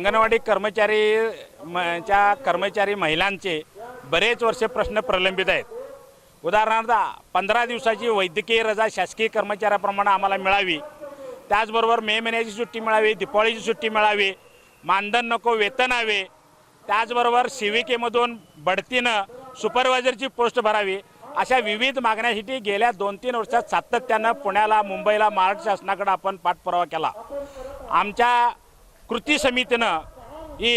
अंगणवाडी कर्मचारी च्या कर्मचारी महिलांचे बरेच वर्ष प्रश्न प्रलंबित आहेत. उदाहरणार्थ पंधरा दिवसाची वैद्यकीय रजा शासकीय कर्मचाऱ्याप्रमाणे आम्हाला मिळावी. त्याचबरोबर मे महिन्याची सुट्टी मिळावी दिपाळीची सुट्टी मिळावी मानधन नको वेतन हवे. त्याचबरोबर सेविकेमधून बढतीनं सुपरवायझरची पोस्ट भरावी. अशा विविध मागण्यासाठी गेल्या दोन तीन वर्षात सातत्यानं पुण्याला मुंबईला महाराष्ट्र शासनाकडे आपण पाठपुरावा केला. आमच्या कृती समितीनं ही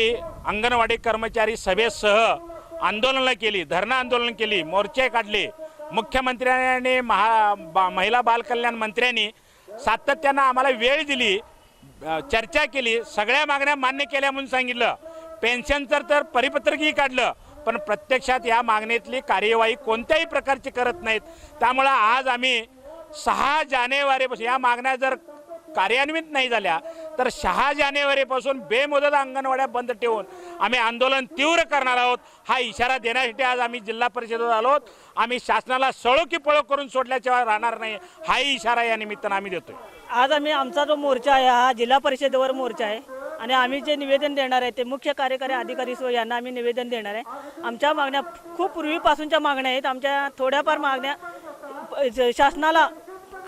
अंगणवाडी कर्मचारी सभेसह आंदोलनं केली धरणं आंदोलन केली मोर्चे काढले. मुख्यमंत्र्यांनी महा बा महिला बालकल्याण मंत्र्यांनी सातत्यानं आम्हाला वेळ दिली चर्चा केली सगळ्या मागण्या मान्य केल्या म्हणून सांगितलं. पेन्शनचं तर परिपत्रकही काढलं पण प्रत्यक्षात या मागणीतली कार्यवाही कोणत्याही प्रकारची करत नाहीत. त्यामुळं आज आम्ही सहा जानेवारीपासून या मागण्या जर कार्यान्वित नाही झाल्या तर सहा जानेवारीपासून बेमुदत अंगणवाड्या बंद ठेवून आम्ही आंदोलन तीव्र करणार आहोत. हा इशारा देण्यासाठी आज आम्ही जिल्हा परिषदेवर आलो आहोत. आम्ही शासनाला सळो की पळो करून सोडल्याशिवाय राहणार नाही. हाही इशारा या निमित्तानं आम्ही देतोय. आज आम्ही आमचा जो मोर्चा आहे हा जिल्हा परिषदेवर मोर्चा आहे. आणि आम्ही जे निवेदन देणार आहे ते मुख्य कार्यकारी अधिकारी सो यांना आम्ही निवेदन देणार आहे. आमच्या मागण्या खूप पूर्वीपासूनच्या मागण्या आहेत. आमच्या थोड्याफार मागण्या शासनाला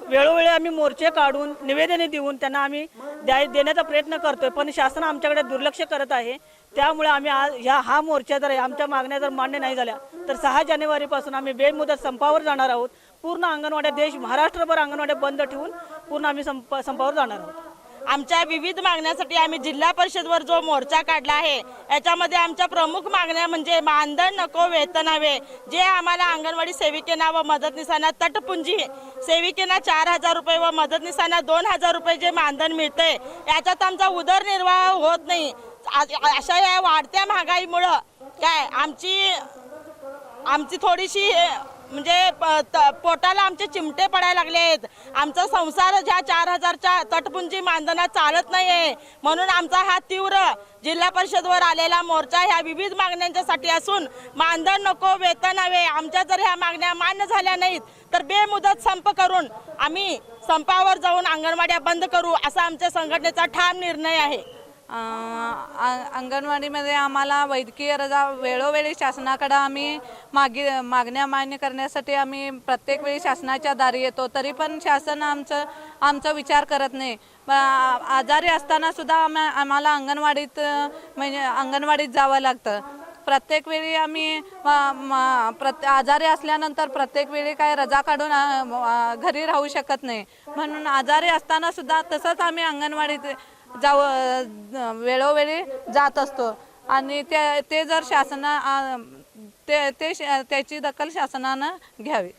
वेळोवेळी आम्ही मोर्चे काढून निवेदने देऊन त्यांना आम्ही द्याय देण्याचा प्रयत्न करतोय. पण शासन आमच्याकडे दुर्लक्ष करत आहे. त्यामुळे आम्ही आज ह्या हा मोर्चा जर आमच्या मागण्या जर मान्य नाही झाल्या तर सहा जानेवारीपासून आम्ही बेमुदत संपावर जाणार आहोत. पूर्ण अंगणवाड्या देश महाराष्ट्रभर अंगणवाड्या बंद ठेवून पूर्ण आम्ही संप संपावर जाणार आहोत. आमच्या विविध मागण्यासाठी आम्ही जिल्हा परिषदवर जो मोर्चा काढला आहे याच्यामध्ये आमच्या प्रमुख मागण्या म्हणजे मानधन नको वेतन हवे. जे आम्हाला अंगणवाडी सेविकेना व मदतनिसांना तटपुंजी सेविकेना चार हजार रुपये व मदतनीसांना दोन हजार रुपये जे मानधन मिळते याच्यात आमचा उदरनिर्वाह होत नाही. अशा या वाढत्या महागाईमुळं काय आमची आमची थोडीशी म्हणजे प- त- पोटाला आमचे चिमटे पडायला लागले आहेत. आमचा संसार ज्या चार हजारच्या तटपुंजी मानधनात चालत नाही आहे म्हणून आमचा हा तीव्र जिल्हा परिषदवर आलेला मोर्चा ह्या विविध मागण्यांच्यासाठी असून मानधन नको वेतन हवे आमच्या जर ह्या मागण्या मान्य झाल्या नाहीत तर बेमुदत संप करून आम्ही संपावर जाऊन अंगणवाड्या बंद करू असा आमच्या संघटनेचा ठाम निर्णय आहे. अंगणवाडीमध्ये आम्हाला वैद्यकीय रजा वेळोवेळी शासनाकडं आम्ही मागे मागण्या मान्य करण्यासाठी आम्ही प्रत्येक वेळी शासनाच्या दारी येतो. तरी पण शासन आमचं आमचा विचार करत नाही. आजारी असताना सुद्धा आम्हा आम्हाला अंगणवाडीत म्हणजे अंगणवाडीत जावं लागतं. प्रत्येक वेळी आम्ही म- प्रत्ये आजारी असल्यानंतर प्रत्येक वेळी काय रजा काढून घरी राहू शकत नाही. म्हणून आजारी असताना सुद्धा तसंच आम्ही अंगणवाडीत जाव वेळोवेळी जात असतो. आणि ते ते जर शासना ते ते त्याची दखल शासनानं घ्यावी.